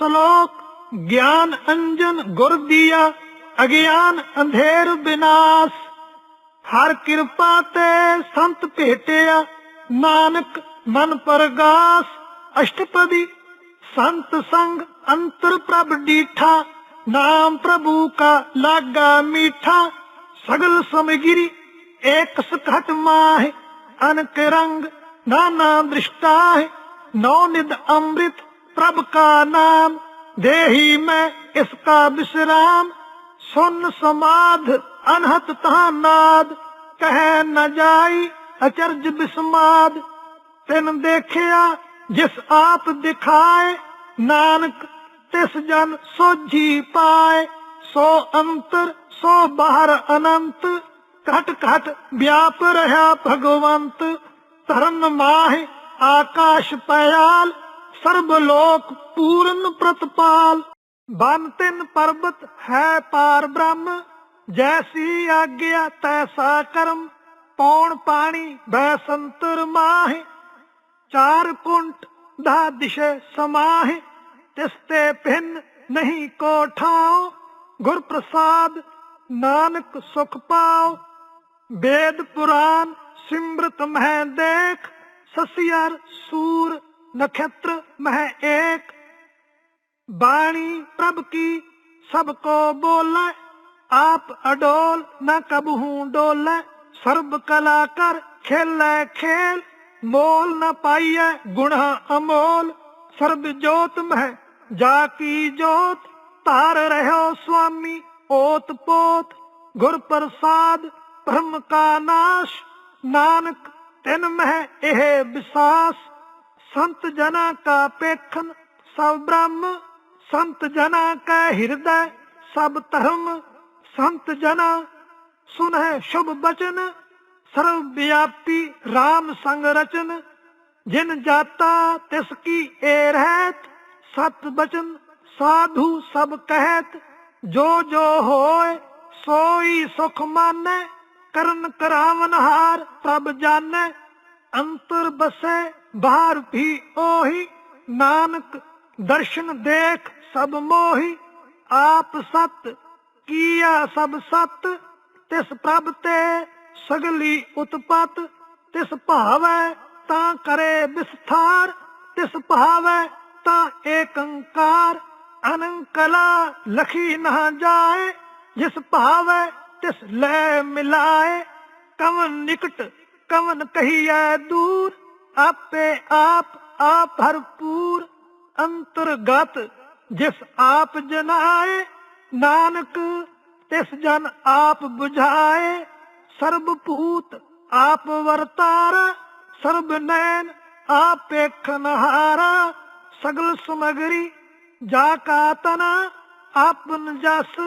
ਸ਼ਲੋਕ ਗਿਆਨ ਅੰਜਨ ਗੁਰ ਦੀਆ, ਅਗਿਆਨ ਅੰਧੇਰ ਬਿਨਾਸ਼। ਹਰ ਕਿਰਪਾ ਤੇ ਸੰਤ ਭੇਟਿਆ, ਨਾਨਕ ਮਨ ਪਰਗਾਸ। ਅਸ਼ਟਪਦੀ ਸੰਤ ਸੰਗ ਅੰਤਰ ਪ੍ਰਭ ਡੀਠਾ, ਨਾਮ ਪ੍ਰਭੂ ਕਾ ਲਾਗਾ ਮੀਠਾ। ਸਗਲ ਸਮਗਿਰੀ ਏਕ ਸਖਟ ਮਾਹ, ਅਨਕ ਰੰਗ ਨਾਨਾ ਦ੍ਰਿਸ਼ਟਾ ਨੌ ਨਿਦ ਅੰਮ੍ਰਿਤ ਪ੍ਰਭ ਕਾ ਨਾਮ, ਦੇਹੀ ਮੈਂ ਇਸ ਕਾ ਵਿਸਰਾਮ ਸੁਨ ਸਮਾਧ, ਅਨਹਤ ਤਹਾਂ ਨਾਦ, ਕਹਿ ਨ ਜਾਈ ਅਚਰਜ ਬਿਸਮਾਦ। ਤਿਨ ਦੇਖਿਆ, ਜਿਸ ਆਪ ਦਿਖਾਏ, ਨਾਨਕ ਤਿਸ ਜਨ ਸੋਝੀ ਪਾਏ। ਸੋ ਅੰਤਰ, ਸੋ ਬਾਹਰ ਅਨੰਤ, ਘਟ ਘਟ ਵਿਆਪ ਰਹਾ ਭਗਵੰਤ। ਧਰਮ ਮਾਹਿ, ਆਕਾਸ਼ ਪਿਆਲ ਸਰਬ ਲੋਕ ਪੂਰਨ ਪ੍ਰਤਪਾਲ, ਬਨ ਤਿਨ ਪਰਬਤ ਹੈ ਪਾਰ ਬ੍ਰਹਮ, ਜੈਸੀ ਆਗਿਆ ਤੈਸਾ ਕਰਮ, ਪੌਣ ਪਾਣੀ ਬੈ ਸੰਤਰ ਮਾਹਿ, ਚਾਰ ਕੁੰਟ ਦਾ ਦਿਸ਼ੇ ਸਮਾਹਿ, ਤਿਸ ਭਿੰਨ ਨਹੀਂ ਕੋ ਠਾਉ ਗੁਰ ਪ੍ਰਸਾਦ ਨਾਨਕ ਸੁਖ ਪਾਉ। ਵੇਦ ਪੁਰਾਨ ਸਿਮਰਤ ਮਹਿ ਦੇਖ ਸਸਿਆਰ ਸੂਰ ਨਖੇਤਰ ਮਹਿ ਏਕ। ਬਾਣੀ ਪ੍ਰਭ ਕੀ ਸਭ ਕੋ ਬੋਲੇ, ਆਪ ਅਡੋਲ ਨ ਕਬਹੂ ਡੋਲੇ। ਸਰਬ ਕਲਾ ਕਰ ਖੇਲੇ ਖੇਲ, ਮੋਲ ਨ ਪਾਈਐ ਗੁਣਾ ਅਮੋਲ। ਸਰਬ ਜੋਤ ਮਹਿ ਜਾ ਕੀ ਜੋਤ, ਧਾਰ ਰਹਿਓ ਸੁਆਮੀ ਓਤ ਪੋਤ। ਗੁਰ ਪ੍ਰਸਾਦ ਬ੍ਰਹਮ ਕਾ ਨਾਸ਼, ਨਾਨਕ ਤਿਨ ਮਹਿ ਇਹ ਵਿਸਾਸ। ਸੰਤ ਜਨਾ ਕਾ ਪੇਖਨ, ਸਭ ਬ੍ਰਹਮ, ਸੰਤ ਜਨਾ ਕਾ ਹਿਰਦੈ, ਸਭ ਧਰਮ, ਸੰਤ ਜਨਾ ਸੁਨਹਿ ਸ਼ੁਭ ਬਚਨ, ਸਰਵ ਵਿਆਪੀ RAM ਸੰਗ ਰਚਨ। ਜਿਨ ਜਾਤਾ ਤਿਸ ਕੀ ਏ ਰਹਿਤ, ਸਤ ਬਚਨ ਸਾਧੂ ਸਭ ਕਹਿਤ। ਜੋ ਜੋ ਹੋਏ ਸੋਈ ਸੁਖ ਮਾਨੈ, ਕਰਨ ਕਰਾਵਨ ਹਾਰ ਪ੍ਰਭ ਜਾਣੈ ਅੰਤਰ ਬਸੈ, ਬਾਹਰ ਵੀ ਉਹੀ। ਨਾਨਕ ਦਰਸ਼ਨ ਦੇਖ ਸਭ ਮੋਹੀ। ਆਪ ਸਤ, ਕੀਆ ਸਭ ਸਤ। ਤਿਸ ਪ੍ਰਭ ਤੇ ਸਗਲੀ ਉਤਪਤ। ਤਿਸ ਭਾਵੈ ਤਾਂ ਕਰੇ ਵਿਸਥਾਰ। ਤਿਸ ਭਾਵੈ ਤਾਂ ਏਕੰਕਾਰ। ਅਨੰਕਲਾ ਲਖੀ ਨਾ ਜਾਏ। ਜਿਸ ਭਾਵੈ ਤਿਸ ਲੈ ਮਿਲਾਏ। ਕਵਨ ਨਿਕਟ ਕਵਨ ਕਹੀਐ ਦੂਰ, ਆਪੇ ਆਪ ਆਪ ਭਰਪੂਰ। ਅੰਤਰਗਤ ਜਿਸ ਆਪ ਜਨਾਏ, ਨਾਨਕ ਤਿਸ ਜਨ ਆਪ 부ਝਾਏ ਸਰਬ ਭੂਤ ਆਪ ਵਰਤਾਰ, ਸਰਬ ਨੈਣ ਆਪ ਵੇਖਨਹਾਰਾ ਸਗਲ ਸਮਗਰੀ ਜਾ ਕਾ ਤਨਾ, ਆਪਨ ਜਸ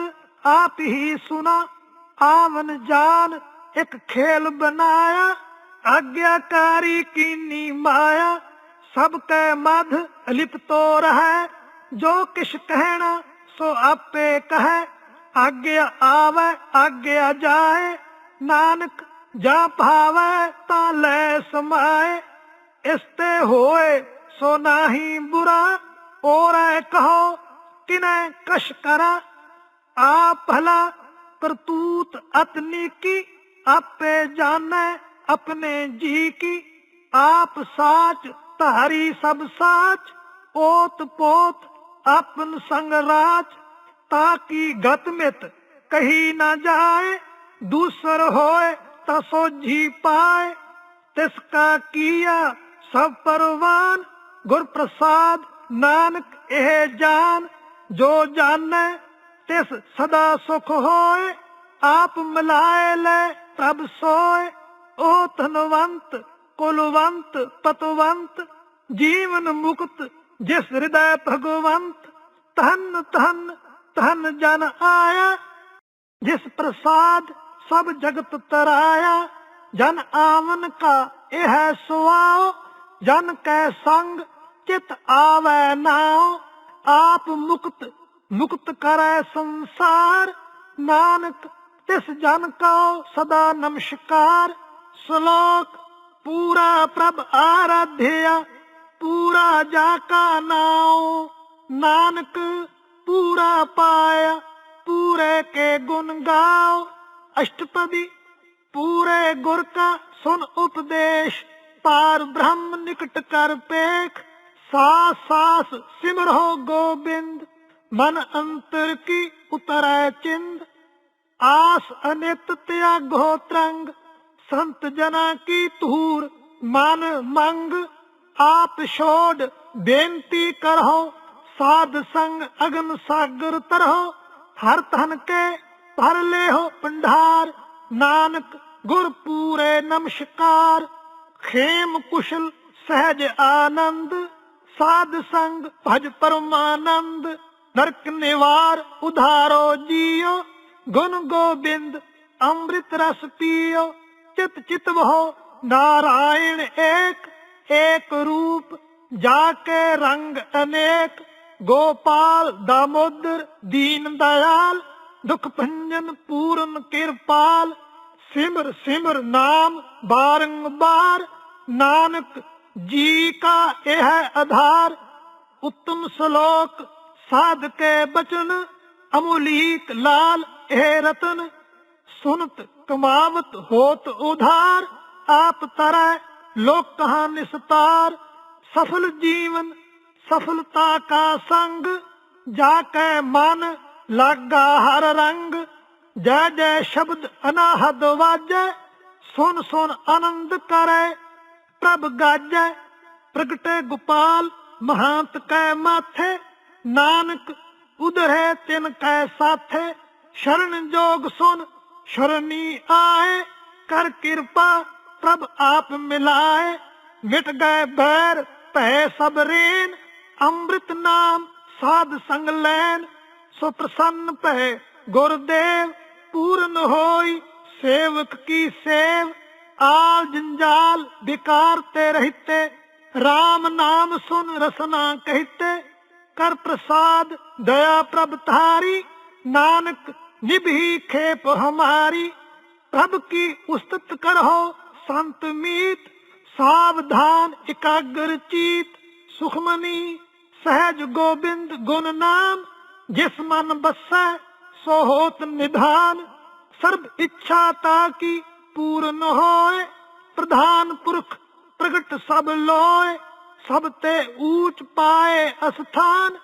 ਆਪ ਹੀ ਸੁਨਾ। ਆਵਨ ਜਾਨ ਇੱਕ ਖੇਲ ਬਣਾਇਆ। ਆਗਿਆਕਾਰੀ ਕੀਨੀ ਮਾਇਆ, ਸਭ ਕੈ ਮਧ ਲਿਪਤੋ ਰਹੈ ਜੋ ਕਿਛ ਕਹਿਣਾ, ਸੋ ਆਪੇ ਕਹੈ। ਆਗਿਆ ਆਵੈ, ਆਗਿਆ ਜਾਏ। ਨਾਨਕ ਜਾ ਭਾਵੈ, ਤਾਂ ਲੈ ਸਮਾਏ। ਇਸ ਤੇ ਹੋਏ, ਸੋ ਨਾਹੀ ਬੁਰਾ। ਔਰੈ ਕਹੋ, ਕਿਨੈ ਕਸ਼ ਕਰਾ। ਆ ਭਲਾ ਕਰਤੂਤ ਅਤਨੀ ਕੀ ਆਪੇ ਜਾਣੈ। ਆਪਣੇ ਜੀ ਕੀ ਆਪ ਸਾਚ ਧਾਰੀ ਸਭ ਸਾਚ ਓਤ ਪੋਤ ਆਪਨ ਸੰਗ ਰਾਜ ਤਾਂ ਕੀ ਗਤ ਮਿਤ ਕਹੀ ਨਾ ਜਾਏ ਦੂਸਰ ਹੋਏ ਤਾਂ ਸੋਝੀ ਪਾਏ ਤਿਸ ਕਾ ਕੀਆ ਸਭ ਪਰਵਾਨ ਗੁਰ ਪ੍ਰਸਾਦ ਨਾਨਕ ਇਹ ਜਾਨ ਜੋ ਜਾਣੈ ਤਿਸ ਸਦਾ ਸੁਖ ਹੋਏ ਆਪ ਮਿਲਾਏ ਲੈ ਪ੍ਰਭ ਸੋਏ ਓ ਧਨਵੰਤ, ਕੁਲਵੰਤ, ਪਤਵੰਤ, ਜੀਵਨ ਮੁਕਤ, ਜਿਸ ਹਿਰਦੈ ਭਗਵੰਤ, ਧਨ ਧਨ ਧਨ ਜਨ ਆਇਆ, ਜਿਸ ਪ੍ਰਸਾਦ ਸਭ ਜਗਤ ਤਰਾਇਆ, ਜਨ ਆਵਨ ਕਾ ਇਹ ਹੈ ਸੁਆਓ, ਜਨ ਕੈ ਸੰਗ ਚਿਤ ਆਵੈ ਨਾਉ ਆਪ ਮੁਕਤ ਮੁਕਤ ਕਰੈ ਸੰਸਾਰ, ਨਾਨਕ ਤਿਸ ਜਨ ਕੋ ਸਦਾ ਨਮਸਕਾਰ। ਸ਼ਲੋਕ, ਪੂਰਾ ਪ੍ਰਭ ਆਰਾਧਿਆ, ਪੂਰਾ ਜਾ ਕਾ ਨਾਉ। ਨਾਨਕ, ਪੂਰਾ ਪਾਇਆ, ਪੂਰੇ ਕੇ ਗੁਣ ਗਾਓ ਅਸ਼ਟਪਦੀ, ਪੂਰੇ ਗੁਰ ਕਾ ਸੁਨ ਉਪਦੇਸ਼। ਪਾਰ ਬ੍ਰਹਮ ਨਿਕਟ ਕਰ ਪੇਖ। ਸਾਸ ਸਾਸ ਸਿਮਰੋ ਗੋਬਿੰਦ। ਮਨ ਅੰਤਰ ਕੀ ਉਤਰੈ ਚਿੰਦ। ਆਸ ਅਨਿਤ ਤਿਆਗੋ ਤਰੰਗ। ਸੰਤ ਜਨਾ ਕੀ ਧੂਰ, ਮਨ ਮੰਗ, ਆਪ ਛੋੜ, ਬੇਨਤੀ ਕਰੋ ਸਾਧ ਸੰਗ ਅਗਨ ਸਾਗਰ ਤਰੋ ਹਰ ਤਨ ਕੇ ਭਰ ਲਿਓ ਪੰਡਾਰ, ਨਾਨਕ ਗੁਰ ਪੂਰੇ ਨਮਸਕਾਰ, ਖੇਮ ਕੁਸ਼ਲ ਸਹਿਜ ਆਨੰਦ, ਸਾਧ ਸੰਗ ਭਜ ਪਰਮਾਨੰਦ, ਨਰਕ ਨਿਵਾਰ ਉਧਾਰੋ ਜੀਓ, ਗੁਣ ਗੋਬਿੰਦ ਅੰਮ੍ਰਿਤ ਰਸ ਪੀਓ। ਚਿਤ ਚਿਤ ਵਹੋ, ਨਾਰਾਇਣ ਏਕ ਏਕ ਰੂਪ ਜਾ ਕੇ ਰੰਗ ਅਨੇਕ, ਗੋਪਾਲ ਦਾਮੋਦਰ, ਦੀਨ ਦਇਆਲ, ਦੁਖ ਭੰਜਨ ਪੂਰਨ ਕਿਰਪਾਲ, ਸਿਮਰ ਸਿਮਰ ਨਾਮ ਬਾਰੰਬਾਰ, ਨਾਨਕ ਜੀ ਕਾ ਇਹ ਆਧਾਰ, ਉੱਤਮ ਸ਼ਲੋਕ ਸਾਧ ਕੇ ਬਚਨ, ਅਮੁਲੀਕ ਲਾਲ ਇਹ ਰਤਨ, ਸੁਨਤ ਕਮਾਵਤ ਹੋਤ ਉਧਾਰ, ਆਪ ਤਰੈ ਲੋਕ ਕਹਾ ਨਿਸਤਾਰ। ਸਫਲ ਜੀਵਨ, ਸਫਲਤਾ ਕਾ ਸੰਗ, ਜਾ ਕੇ ਮਨ ਲਾਗਾ ਹਰ ਰੰਗ। ਜੈ ਜੈ ਸ਼ਬਦ ਅਨਾਹਦ ਵਾਜੈ, ਸੁਨ ਸੁਨ ਆਨੰਦ ਕਰੈ। ਪ੍ਰਭ ਗਾਜੈ, ਪ੍ਰਗਟੇ ਗੋਪਾਲ, ਮਹਾਂਤ ਕੈ ਮਾਥੇ। ਨਾਨਕ ਉਧਰੇ ਤਿਨ ਕੈ ਸਾਥੇ, ਸ਼ਰਨ ਜੋਗ ਸੁਨ ਸ਼ਰਨੀ ਆਏ, ਕਰ ਕਿਰਪਾ, ਪ੍ਰਭ ਆਪ ਮਿਲਾਏ। ਮਿਟ ਗਏ ਬੈਰ ਭੈ ਸਭ ਰੇਨ ਅੰਮ੍ਰਿਤ ਨਾਮ ਸਾਧ ਸੰਗ ਲੈਨ। ਸੋ ਪ੍ਰਸੰਨ ਭੈ ਗੁਰਦੇਵ, ਪੂਰਨ ਹੋਈ ਸੇਵਕ ਕੀ ਸੇਵ। ਆਲ ਜੰਜਾਲ ਵਿਕਾਰ ਤੇ ਰਹਿਤੇ RAM ਨਾਮ ਸੁਨ ਰਸਨਾ ਕਹਤੇ। ਕਰ ਪ੍ਰਸਾਦ, ਦਇਆ ਪ੍ਰਭ ਧਾਰੀ, ਨਾਨਕ ਨਿਭੀ ਖੇਪ ਹਮਾਰੀ ਪ੍ਰਭ ਕੀ ਉਸਤਤ ਕਰੋ ਸੰਤ ਮੀਤ ਸਾਵਧਾਨ ਇਕਾਗਰ ਚੀਤ ਸੁਖਮਨੀ ਸਹਿਜ ਗੋਬਿੰਦ ਗੁਣ ਨਾਮ ਜਿਸ ਮਨ ਬਸੈ ਸੋ ਹੋਤ ਨਿਧਾਨ ਸਰਬ ਇੱਛਾ ਤਾ ਕੀ ਪੂਰਨ ਹੋਏ ਪ੍ਰਧਾਨ ਪੁਰਖ ਪ੍ਰਗਟ ਸਭ ਲੋਏ ਸਭ ਤੇ ਊਚ ਪਾਏ ਅਸਥਾਨ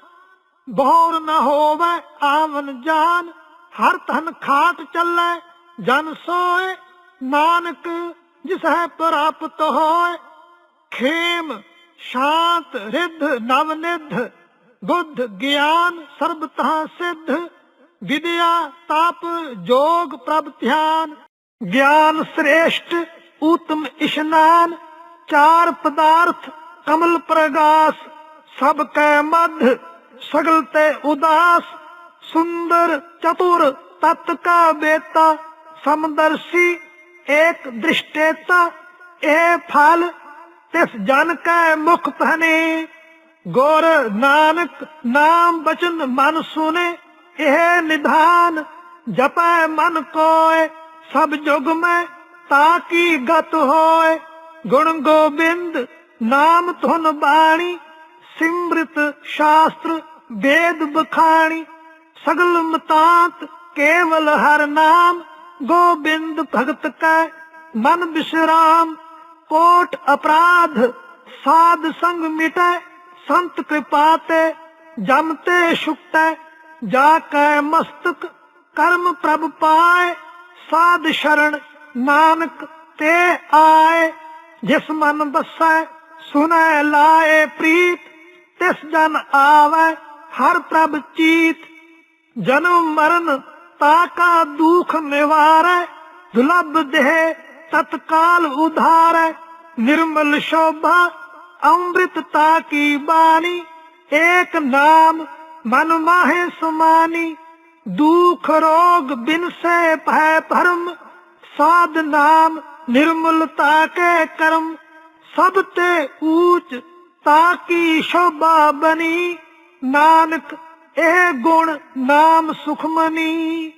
ਬਹੌਰ ਨ ਹੋਵੇ ਆਵਨ ਜਾਨ ਹਰ ਧਨ ਖਾਟ ਚੱਲੈ, ਜਨ ਸੋਏ, ਨਾਨਕ ਜਿਸ ਹੈ ਪ੍ਰਾਪਤ ਹੋਏ। ਖੇਮ, ਸ਼ਾਂਤ, ਰਿੱਧ, ਨਵ ਨਿਧ, ਬੁੱਧ, ਗਿਆਨ, ਸਰਬ ਤਹਾਂ ਸਿੱਧ, ਵਿਦਿਆ, ਤਪ, ਜੋਗ, ਪ੍ਰਭ ਧਿਆਨ, ਗਿਆਨ ਸ੍ਰੇਸ਼ਟ ਉਤਮ ਇਸ਼ਨਾਨ, ਚਾਰ ਪਦਾਰਥ, ਕਮਲ ਪ੍ਰਗਾਸ, ਸਭ ਕੈ ਮਧ, ਸਗਲ ਤੇ ਉਦਾਸ ਸੁੰਦਰ ਚਤੁਰ ਤਤ ਕਾ ਬੇਤਾ ਸਮਦਰਸ਼ੀ ਏਕ ਦ੍ਰਿਸ਼ਟੇਤਾ, ਇਹ ਫਲ ਤਿਸ ਜਨ ਕੈ ਮੁਖ ਪਹਿਨੇ ਗੁਰ ਨਾਨਕ ਨਾਮ ਬਚਨ ਮਨ ਸੁਨੇ, ਇਹ ਨਿਧਾਨ ਜਪੈ ਮਨ ਕੋਏ। ਸਭ ਜੁਗ ਮੈਂ ਤਾਂ ਕੀ ਗਤ ਹੋਏ। ਗੁਣ ਗੋਬਿੰਦ ਨਾਮ ਧੁਨ ਬਾਣੀ, ਸਿਮ੍ਰਿਤ ਸ਼ਾਸਤਰ ਵੇਦ ਬਖਾਣੀ। ਸਗਲ ਮਤਾਂਤ ਕੇਵਲ ਹਰ ਨਾਮ, ਗੋਬਿੰਦ ਭਗਤ ਕੈ ਮਨ ਬਿਸ਼ਰਾਮ। ਕੋਟ ਅਪਰਾਧ, ਸਾਧ ਸੰਗ ਮਿਟੈ, ਸੰਤ ਕਿਰਪਾ ਤੇ ਜਮ ਤੇ ਛੁਟੈ। ਜਾ ਕੈ ਮਸਤਕ, ਕਰਮ ਪ੍ਰਭ ਪਾਏ, ਸਾਧ ਸ਼ਰਣ ਨਾਨਕ ਤੇ ਆਏ। ਜਿਸ ਮਨ ਬਸੈ, ਸੁਨੈ ਲਾਏ ਪ੍ਰੀਤ, ਤਿਸ ਜਨ ਆਵੈ, ਹਰ ਪ੍ਰਭ ਚੀਤ। ਜਨਮ ਮਰਨ ਤਾਕਾ ਦੁਖ ਨਿਵਾਰੈ, ਦੁਲਭ ਦੇਹ ਤਤਕਾਲ ਉਧਾਰੈ। ਨਿਰਮਲ ਸ਼ੋਭਾ ਅੰਮ੍ਰਿਤ ਤਾਕੀ ਬਾਣੀ, ਏਕ ਨਾਮ ਮਨ ਮਾਹੇ ਸੁਮਾਨੀ। ਦੁਖ ਰੋਗ ਬਿਨਸੇ ਭੈ ਭਰਮ, ਸਾਧ ਨਾਮ ਨਿਰਮਲਤਾ ਕੇ ਕਰਮ। ਸਭ ਤੇ ਊਚ ਤਾਕੀ ਸ਼ੋਭਾ ਬਣੀ, ਨਾਨਕ ਇਹ ਗੁਣ ਨਾਮ ਸੁਖਮਨੀ।